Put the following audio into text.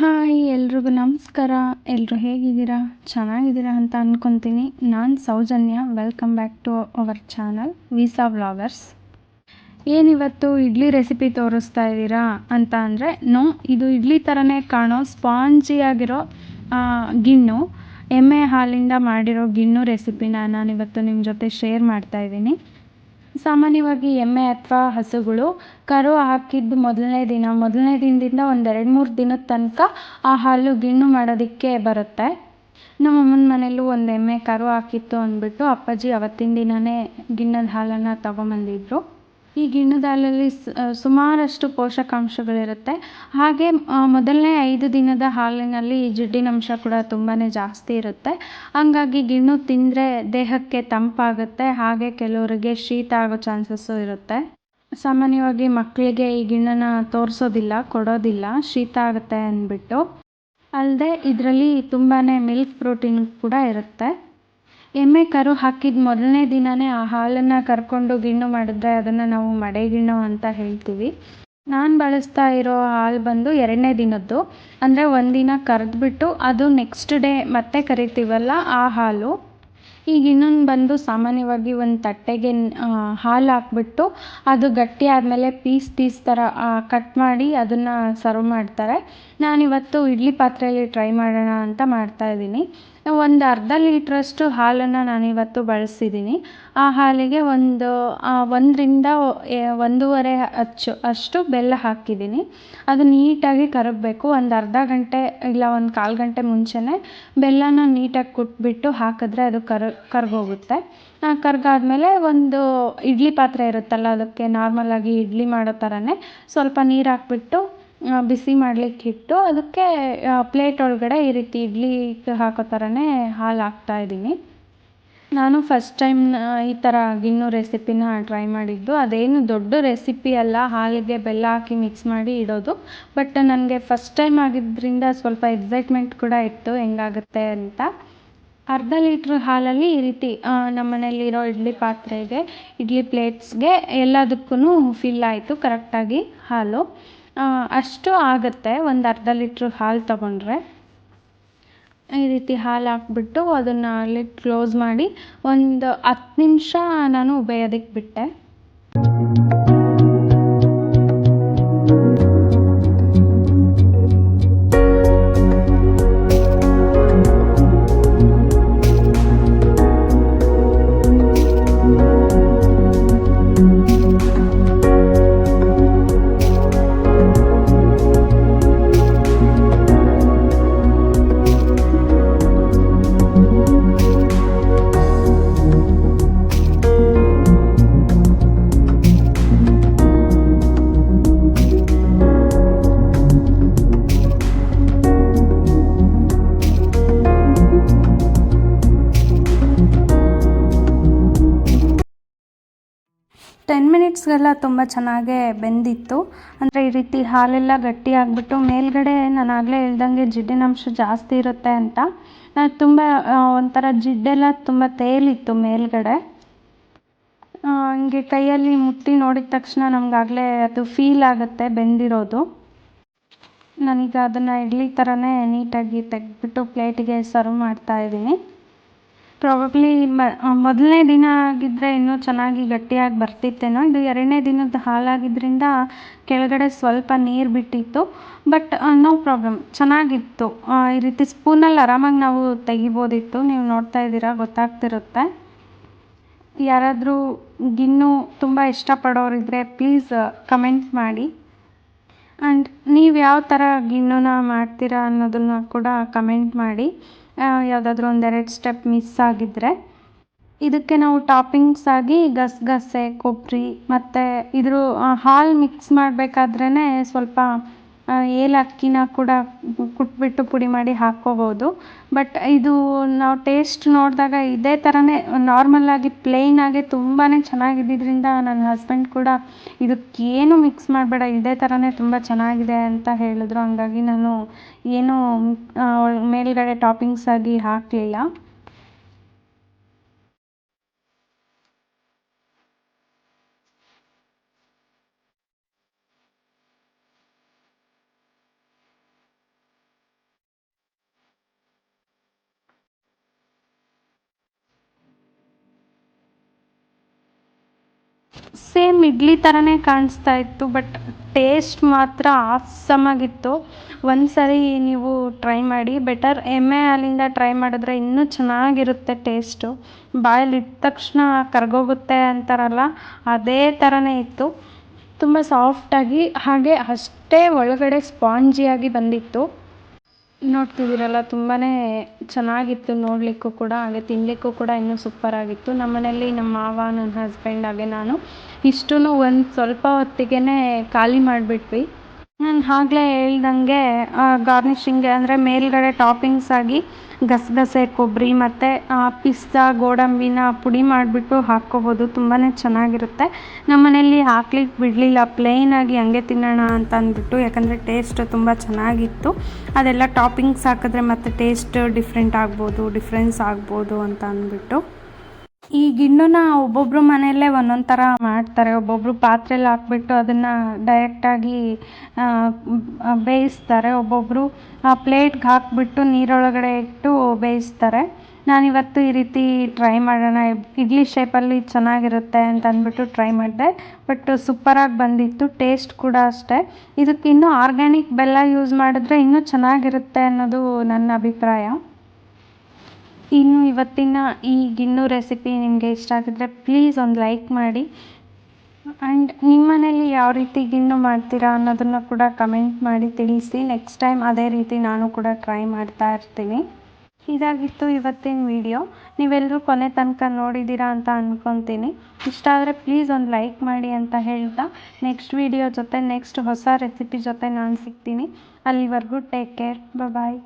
Hi, ಎಲ್ರಿಗೂ ನಮಸ್ಕಾರ. ಎಲ್ಲರೂ ಹೇಗಿದ್ದೀರಾ? ಚೆನ್ನಾಗಿದ್ದೀರಾ ಅಂತ ಅಂದ್ಕೊತೀನಿ ನಾನು Soujanya. Welcome back to our channel visa vloggers ಏನಿವತ್ತು ಇಡ್ಲಿ ರೆಸಿಪಿ ತೋರಿಸ್ತಾ ಇದ್ದೀರಾ ಅಂತ ಅಂದರೆ, ನೋ, ಇದು ಇಡ್ಲಿ ಥರನೇ ಕಾಣೋ ಸ್ಪಾಂಜಿಯಾಗಿರೋ ಗಿಣ್ಣು, ಎಮ್ಮೆ ಹಾಲಿಂದ ಮಾಡಿರೋ ಗಿಣ್ಣು ರೆಸಿಪಿನ ನಾನಿವತ್ತು ನಿಮ್ಮ ಜೊತೆ ಶೇರ್ ಮಾಡ್ತಾ ಇದ್ದೀನಿ. ಸಾಮಾನ್ಯವಾಗಿ ಎಮ್ಮೆ ಅಥವಾ ಹಸುಗಳು ಕರು ಹಾಕಿದ್ದು ಮೊದಲನೇ ದಿನ. ಮೊದಲನೇ ದಿನದಿಂದ ಒಂದು ಎರಡು ಮೂರು ದಿನದ ತನಕ ಆ ಹಾಲು ಗಿಣ್ಣು ಮಾಡೋದಕ್ಕೆ ಬರುತ್ತೆ. ನಮ್ಮ ಅಮ್ಮನ ಮನೆಯಲ್ಲೂ ಒಂದು ಎಮ್ಮೆ ಕರು ಹಾಕಿತ್ತು ಅಂದ್ಬಿಟ್ಟು ಅಪ್ಪಾಜಿ ಅವತ್ತಿನ ದಿನವೇ ಗಿಣ್ಣದ ಹಾಲನ್ನು ತಗೊಂಬಂದಿದ್ರು. ಈ ಗಿಣ್ಣುದಾಲಲ್ಲಿ ಸುಮಾರಷ್ಟು ಪೋಷಕಾಂಶಗಳಿರುತ್ತೆ. ಹಾಗೆ ಮೊದಲನೇ ಐದು ದಿನದ ಹಾಲಿನಲ್ಲಿ ಜಿಡ್ಡಿನಂಶ ಕೂಡ ತುಂಬಾ ಜಾಸ್ತಿ ಇರುತ್ತೆ. ಹಂಗಾಗಿ ಗಿಣ್ಣು ತಿಂದರೆ ದೇಹಕ್ಕೆ ತಂಪಾಗುತ್ತೆ, ಹಾಗೆ ಕೆಲವರಿಗೆ ಶೀತ ಆಗೋ ಚಾನ್ಸಸ್ಸು ಇರುತ್ತೆ. ಸಾಮಾನ್ಯವಾಗಿ ಮಕ್ಕಳಿಗೆ ಈ ಗಿಣ್ಣನ್ನು ತೋರಿಸೋದಿಲ್ಲ, ಕೊಡೋದಿಲ್ಲ, ಶೀತ ಆಗುತ್ತೆ ಅಂದ್ಬಿಟ್ಟು. ಅಲ್ಲದೆ ಇದರಲ್ಲಿ ತುಂಬಾ ಮಿಲ್ಕ್ ಪ್ರೋಟೀನ್ ಕೂಡ ಇರುತ್ತೆ. ಎಮ್ಮೆ ಕರು ಹಾಕಿದ ಮೊದಲನೇ ದಿನವೇ ಆ ಹಾಲನ್ನು ಕರ್ಕೊಂಡು ಗಿಣ್ಣು ಮಾಡಿದ್ರೆ ಅದನ್ನು ನಾವು ಮಡೆಗಿಣ್ಣು ಅಂತ ಹೇಳ್ತೀವಿ. ನಾನು ಬಳಸ್ತಾ ಇರೋ ಹಾಲು ಬಂದು ಎರಡನೇ ದಿನದ್ದು. ಅಂದರೆ ಒಂದಿನ ಕರೆದ್ಬಿಟ್ಟು ಅದು ನೆಕ್ಸ್ಟ್ ಡೇ ಮತ್ತೆ ಕರಿತೀವಲ್ಲ ಆ ಹಾಲು. ಈಗ ಇನ್ನೊಂದು ಬಂದು ಸಾಮಾನ್ಯವಾಗಿ ಒಂದು ತಟ್ಟೆಗೆ ಹಾಲು ಹಾಕ್ಬಿಟ್ಟು ಅದು ಗಟ್ಟಿ ಆದಮೇಲೆ ಪೀಸ್ ಪೀಸ್ ಥರ ಕಟ್ ಮಾಡಿ ಅದನ್ನು ಸರ್ವ್ ಮಾಡ್ತಾರೆ. ನಾನಿವತ್ತು ಇಡ್ಲಿ ಪಾತ್ರೆಯಲ್ಲಿ ಟ್ರೈ ಮಾಡೋಣ ಅಂತ ಮಾಡ್ತಾಯಿದ್ದೀನಿ ಒಂದು ಅರ್ಧ ಲೀಟ್ರಷ್ಟು ಹಾಲನ್ನು ನಾನಿವತ್ತು ಬಳಸಿದ್ದೀನಿ. ಆ ಹಾಲಿಗೆ ಒಂದು ಒಂದರಿಂದ ಒಂದೂವರೆ ಅಚ್ಚು, ಅಷ್ಟು ಬೆಲ್ಲ ಹಾಕಿದ್ದೀನಿ. ಅದು ನೀಟಾಗಿ ಕರಗಬೇಕು. ಒಂದು ಅರ್ಧ ಗಂಟೆ ಇಲ್ಲ ಒಂದು ಕಾಲು ಗಂಟೆ ಮುಂಚೆನೇ ಬೆಲ್ಲನ ನೀಟಾಗಿ ಕುಟ್ಬಿಟ್ಟು ಹಾಕಿದ್ರೆ ಅದು ಕರ, ಕರಗೋಗುತ್ತೆ. ಕರಗಾದ್ಮೇಲೆ ಒಂದು ಇಡ್ಲಿ ಪಾತ್ರೆ ಇರುತ್ತಲ್ಲ, ಅದಕ್ಕೆ ನಾರ್ಮಲಾಗಿ ಇಡ್ಲಿ ಮಾಡೋ ಥರನೇ ಸ್ವಲ್ಪ ನೀರು ಹಾಕ್ಬಿಟ್ಟು ಬಿಸಿ ಮಾಡ್ಲಿಕ್ಕೆ ಇಟ್ಟು ಅದಕ್ಕೆ ಪ್ಲೇಟ್ ಒಳಗಡೆ ಈ ರೀತಿ ಇಡ್ಲಿ ಹಾಕೋ ಥರನೇ ಹಾಲು ಹಾಕ್ತಾಯಿದ್ದೀನಿ ನಾನು ಫಸ್ಟ್ ಟೈಮ್ ಈ ಥರ ಗಿಣ್ಣು ರೆಸಿಪಿನ ಟ್ರೈ ಮಾಡಿದ್ದು. ಅದೇನು ದೊಡ್ಡ ರೆಸಿಪಿ ಅಲ್ಲ, ಹಾಲಿಗೆ ಬೆಲ್ಲ ಹಾಕಿ ಮಿಕ್ಸ್ ಮಾಡಿ ಇಡೋದು. ಬಟ್ ನನಗೆ ಫಸ್ಟ್ ಟೈಮ್ ಆಗಿದ್ದರಿಂದ ಸ್ವಲ್ಪ ಎಕ್ಸೈಟ್ಮೆಂಟ್ ಕೂಡ ಇತ್ತು, ಹೆಂಗಾಗುತ್ತೆ ಅಂತ. ಅರ್ಧ ಲೀಟ್ರ್ ಹಾಲಲ್ಲಿ ಈ ರೀತಿ ನಮ್ಮ ಮನೇಲಿರೋ ಇಡ್ಲಿ ಪಾತ್ರೆಗೆ, ಇಡ್ಲಿ ಪ್ಲೇಟ್ಸ್ಗೆ ಎಲ್ಲದಕ್ಕೂ ಫಿಲ್ ಆಯಿತು ಕರೆಕ್ಟಾಗಿ ಹಾಲು. ಅಷ್ಟು ಆಗುತ್ತೆ. ಒಂದು ಅರ್ಧ ಲೀಟ್ರ್ ಹಾಲು ತಗೊಂಡ್ರೆ. ಈ ರೀತಿ ಹಾಲು ಹಾಕ್ಬಿಟ್ಟು ಅದನ್ನು ಲಿಡ್ ಕ್ಲೋಸ್ ಮಾಡಿ ಒಂದು ಹತ್ತು ನಿಮಿಷ ನಾನು ಬೇಯೋದಕ್ಕೆ ಬಿಟ್ಟೆ. ಟೆನ್ ಮಿನಿಟ್ಸ್ಗೆಲ್ಲ ತುಂಬ ಚೆನ್ನಾಗೇ ಬೆಂದಿತ್ತು. ಅಂದರೆ ಈ ರೀತಿ ಹಾಲೆಲ್ಲ ಗಟ್ಟಿ ಆಗಿಬಿಟ್ಟು ಮೇಲುಗಡೆ ನಾನು ಆಗಲೇ ಇಲ್ದಂಗೆ ಜಿಡ್ಡಿನಂಶ ಜಾಸ್ತಿ ಇರುತ್ತೆ ಅಂತ. ತುಂಬ ಒಂಥರ ಜಿಡ್ಡೆಲ್ಲ ತುಂಬ ತೇಲಿತ್ತು ಮೇಲುಗಡೆ. ಹಂಗೆ ಕೈಯಲ್ಲಿ ಮುಟ್ಟಿ ನೋಡಿದ ತಕ್ಷಣ ನಮಗಾಗಲೇ ಅದು ಫೀಲ್ ಆಗುತ್ತೆ ಬೆಂದಿರೋದು. ನಾನೀಗ ಅದನ್ನು ಇಡ್ಲಿ ಥರನೇ ನೀಟಾಗಿ ತೆಗೆದ್ಬಿಟ್ಟು ಪ್ಲೇಟಿಗೆ ಸರ್ವ್ ಮಾಡ್ತಾಯಿದ್ದೀನಿ ಪ್ರಾಬಬ್ಲಿ ಮೊದಲನೇ ದಿನ ಆಗಿದ್ದರೆ ಇನ್ನೂ ಚೆನ್ನಾಗಿ ಗಟ್ಟಿಯಾಗಿ ಬರ್ತಿತ್ತೇನೋ. ಇದು ಎರಡನೇ ದಿನದ ಹಾಲಾಗಿದ್ದರಿಂದ ಕೆಳಗಡೆ ಸ್ವಲ್ಪ ನೀರು ಬಿಟ್ಟಿತ್ತು. ಬಟ್ ನೋ ಪ್ರಾಬ್ಲಮ್ ಚೆನ್ನಾಗಿತ್ತು. ಈ ರೀತಿ ಸ್ಪೂನಲ್ಲಿ ಆರಾಮಾಗಿ ನಾವು ತೆಗಿಬೋದಿತ್ತು. ನೀವು ನೋಡ್ತಾ ಇದ್ದೀರಾ, ಗೊತ್ತಾಗ್ತಿರುತ್ತೆ. ಯಾರಾದರೂ ಗಿಣ್ಣು ತುಂಬ ಇಷ್ಟಪಡೋರಿದ್ದರೆ ಪ್ಲೀಸ್ ಕಮೆಂಟ್ ಮಾಡಿ. ಆ್ಯಂಡ್ ನೀವು ಯಾವ ಥರ ಗಿಣ್ಣುನ ಮಾಡ್ತೀರಾ ಅನ್ನೋದನ್ನು ಕೂಡ ಕಮೆಂಟ್ ಮಾಡಿ. ಯಾವುದಾದ್ರೂ ಒಂದೆರಡು ಸ್ಟೆಪ್ ಮಿಸ್ ಆಗಿದ್ದರೆ ಇದಕ್ಕೆ ನಾವು ಟಾಪಿಂಗ್ಸ್ ಆಗಿ ಗಸಗಸೆ ಕೊಬ್ಬರಿ ಮತ್ತು ಇದ್ರ ಹಾಲು ಮಿಕ್ಸ್ ಮಾಡಬೇಕಾದ್ರೇ ಸ್ವಲ್ಪ ಏಲಕ್ಕಿನ ಕೂಡ ಕುಟ್ಬಿಟ್ಟು ಪುಡಿ ಮಾಡಿ ಹಾಕ್ಕೋಬೋದು. ಬಟ್ ಇದು ನಾವು ಟೇಸ್ಟ್ ನೋಡಿದಾಗ ಇದೇ ಥರನೇ ನಾರ್ಮಲ್ಲಾಗಿ ಪ್ಲೇನಾಗೆ ತುಂಬಾ ಚೆನ್ನಾಗಿದ್ದಿದ್ರಿಂದ ನನ್ನ ಹಸ್ಬೆಂಡ್ ಕೂಡ ಇದಕ್ಕೇನು ಮಿಕ್ಸ್ ಮಾಡಬೇಡ, ಇದೇ ಥರನೇ ತುಂಬ ಚೆನ್ನಾಗಿದೆ ಅಂತ ಹೇಳಿದ್ರು. ಹಂಗಾಗಿ ನಾನು ಏನೂ ಮೇಲುಗಡೆ ಟಾಪಿಂಗ್ಸ್ ಆಗಿ ಹಾಕಲಿಲ್ಲ. ಸೇಮ್ ಇಡ್ಲಿ ಥರನೇ ಕಾಣಿಸ್ತಾ ಇತ್ತು ಬಟ್ ಟೇಸ್ಟ್ ಮಾತ್ರ ಆಸಮ್ ಆಗಿತ್ತು ಒಂದು ಸರಿ ನೀವು ಟ್ರೈ ಮಾಡಿ ಬೆಟರ್ ಎಮ್ಮೆ ಹಾಲಿಂದ ಟ್ರೈ ಮಾಡಿದ್ರೆ ಇನ್ನೂ ಚೆನ್ನಾಗಿರುತ್ತೆ ಟೇಸ್ಟು ಬಾಯಲ್ಲಿ ಇಟ್ಟ ತಕ್ಷಣ ಕರಗೋಗುತ್ತೆ ಅಂತಾರಲ್ಲ, ಅದೇ ಥರನೇ ಇತ್ತು. ತುಂಬ ಸಾಫ್ಟಾಗಿ ಹಾಗೆ ಅಷ್ಟೇ ಒಳಗಡೆ ಸ್ಪಾಂಜಿಯಾಗಿ ಬಂದಿತ್ತು. ನೋಡ್ತಿದ್ದೀರಲ್ಲ ತುಂಬಾ ಚೆನ್ನಾಗಿತ್ತು ನೋಡಲಿಕ್ಕೂ ಕೂಡ, ಹಾಗೆ ತಿನ್ನಲಿಕ್ಕೂ ಕೂಡ ಇನ್ನೂ ಸೂಪರಾಗಿತ್ತು ನಮ್ಮ ಮನೆಯಲ್ಲಿ ನಮ್ಮ ಮಾವ, ನನ್ನ ಹಸ್ಬೆಂಡ್ ಹಾಗೆ ನಾನು ಇಷ್ಟೂ ಒಂದು ಸ್ವಲ್ಪ ಹೊತ್ತಿಗೆ ಖಾಲಿ ಮಾಡಿಬಿಟ್ವಿ. ನಾನು ಆಗಲೇ ಹೇಳ್ದಂಗೆ ಗಾರ್ನಿಷಿಂಗ್ಗೆ ಅಂದರೆ ಮೇಲ್ಗಡೆ ಟಾಪಿಂಗ್ಸ್ ಆಗಿ ಗಸಗಸೆ ಕೊಬ್ಬರಿ ಮತ್ತು ಪಿಸ್ತಾ, ಗೋಡಂಬಿನ ಪುಡಿ ಮಾಡಿಬಿಟ್ಟು ಹಾಕ್ಕೋಬೋದು. ತುಂಬಾ ಚೆನ್ನಾಗಿರುತ್ತೆ. ನಮ್ಮ ಮನೆಯಲ್ಲಿ ಹಾಕ್ಲಿಕ್ಕೆ ಬಿಡಲಿಲ್ಲ ಪ್ಲೇನಾಗಿ ಹಂಗೆ ತಿನ್ನೋಣ ಅಂತ ಅಂದ್ಬಿಟ್ಟು, ಯಾಕಂದರೆ ಟೇಸ್ಟ್ ತುಂಬ ಚೆನ್ನಾಗಿತ್ತು. ಅದೆಲ್ಲ ಟಾಪಿಂಗ್ಸ್ ಹಾಕಿದ್ರೆ ಮತ್ತು ಟೇಸ್ಟ್ ಡಿಫ್ರೆಂಟ್ ಆಗ್ಬೋದು ಡಿಫ್ರೆನ್ಸ್ ಆಗ್ಬೋದು ಅಂತ ಅಂದ್ಬಿಟ್ಟು. ಈ ಗಿಣ್ಣನ ಒಬ್ಬೊಬ್ಬರು ಮನೆಯಲ್ಲೇ ಒಂದೊಂದು ಥರ ಮಾಡ್ತಾರೆ. ಒಬ್ಬೊಬ್ಬರು ಪಾತ್ರೆಲಿ ಹಾಕ್ಬಿಟ್ಟು ಅದನ್ನು ಡೈರೆಕ್ಟಾಗಿ ಬೇಯಿಸ್ತಾರೆ. ಒಬ್ಬೊಬ್ಬರು ಆ ಪ್ಲೇಟ್ಗೆ ಹಾಕಿಬಿಟ್ಟು ನೀರೊಳಗಡೆ ಇಟ್ಟು ಬೇಯಿಸ್ತಾರೆ. ನಾನಿವತ್ತು ಈ ರೀತಿ ಟ್ರೈ ಮಾಡೋಣ. ಇಡ್ಲಿ ಶೇಪಲ್ಲಿ ಚೆನ್ನಾಗಿರುತ್ತೆ ಅಂತ ಅಂದ್ಬಿಟ್ಟು ಟ್ರೈ ಮಾಡಿದೆ. ಬಟ್ ಸೂಪರಾಗಿ ಬಂದಿತ್ತು. ಟೇಸ್ಟ್ ಕೂಡ ಅಷ್ಟೇ. ಇದಕ್ಕೆ ಇನ್ನೂ ಆರ್ಗ್ಯಾನಿಕ್ ಬೆಲ್ಲ ಯೂಸ್ ಮಾಡಿದ್ರೆ ಇನ್ನೂ ಚೆನ್ನಾಗಿರುತ್ತೆ ಅನ್ನೋದು ನನ್ನ ಅಭಿಪ್ರಾಯ. ಇನ್ನು ಇವತ್ತಿನ ಈ ಗಿಣ್ಣು ರೆಸಿಪಿ ನಿಮಗೆ ಇಷ್ಟ ಆಗಿದ್ರೆ ಪ್ಲೀಸ್ ಒಂದು ಲೈಕ್ ಮಾಡಿ. ಆ್ಯಂಡ್ ನಿಮ್ಮ ಮನೇಲಿ ಯಾವ ರೀತಿ ಗಿಣ್ಣು ಮಾಡ್ತೀರಾ ಅನ್ನೋದನ್ನು ಕೂಡ ಕಮೆಂಟ್ ಮಾಡಿ ತಿಳಿಸಿ. ನೆಕ್ಸ್ಟ್ ಟೈಮ್ ಅದೇ ರೀತಿ ನಾನು ಕೂಡ ಟ್ರೈ ಮಾಡ್ತಾ ಇರ್ತೀನಿ. ಇದಾಗಿತ್ತು ಇವತ್ತಿನ ವಿಡಿಯೋ ನೀವೆಲ್ಲರೂ ಕೊನೆ ತನಕ ನೋಡಿದ್ದೀರಾ ಅಂತ ಅಂದ್ಕೊತೀನಿ ಇಷ್ಟ ಆದರೆ ಪ್ಲೀಸ್ ಒಂದು ಲೈಕ್ ಮಾಡಿ ಅಂತ ಹೇಳ್ತಾ. ನೆಕ್ಸ್ಟ್ ವಿಡಿಯೋ ಜೊತೆ ನೆಕ್ಸ್ಟ್ ಹೊಸ ರೆಸಿಪಿ ಜೊತೆ ನಾನು ಸಿಗ್ತೀನಿ. ಅಲ್ಲಿವರೆಗೂ ಟೇಕ್ ಕೇರ್ ಬಾಯ್